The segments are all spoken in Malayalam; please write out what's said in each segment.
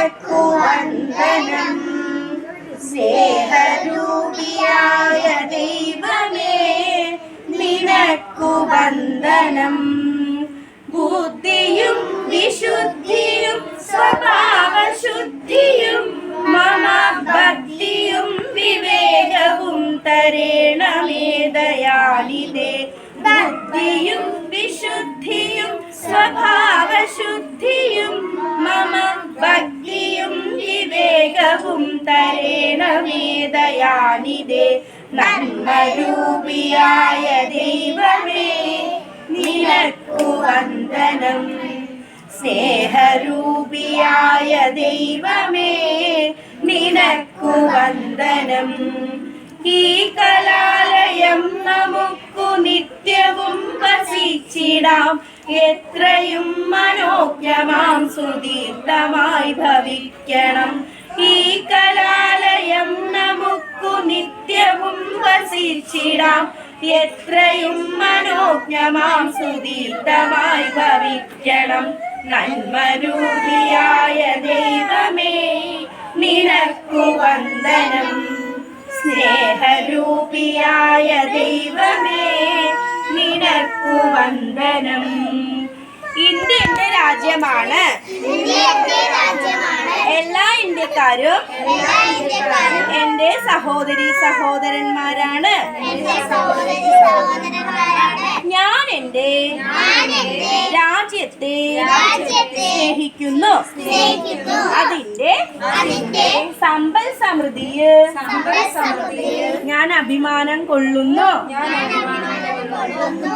നിനക്കു വന്ദനം സ്നേഹരൂപിയായ ദൈവമേ നിനക്കു വന്ദനം ബുദ്ധിയും വിശുദ്ധിയും സ്വഭാവശുദ്ധിയും മമ ഭക്തിയും വിവേകവും തരേണമേ ദയാലിതേ. ബുദ്ധിയും വിശുദ്ധിയും സ്വഭാവശുദ്ധിയും തരേണമേ ദയാനിതേ നന്മരൂപിയായ ദൈവമേ നിനക്കു വന്ദനം. സ്നേഹരൂപിയായ ദൈവമേ നിനക്കു വന്ദനം. ഈ കലാലയം നമുക്കു നിത്യവും വസിച്ചിടാം. എത്രയും മനോജ്ഞമാം സുതീർത്ഥമായി ഭവിക്കണം. ഈ കലാലയം നമുക്കു നിത്യവും വസിച്ചിടാം. എത്രയും മനോജ്ഞമാം സുദീർഘമായി ഭവിക്കണം. നന്മരൂപിയായ ദൈവമേ നിനക്കു വന്ദനം. സ്നേഹരൂപിയായ ദൈവമേ നിനക്കു വന്ദനം. ഇന്ത്യ രാജ്യമാണ് ഇന്ത്യക്കാരും എന്റെ സഹോദരി സഹോദരന്മാരാണ്. ഞാൻ എന്റെ രാജ്യത്തെ സ്നേഹിക്കുന്നു. അതിന്റെ സമ്പൽ സമൃദ്ധിയിൽ ഞാൻ അഭിമാനം കൊള്ളുന്നു.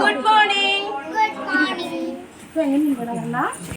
ഗുഡ് മോർണിംഗ് എങ്ങനെ ഇവിടെ വന്നാ?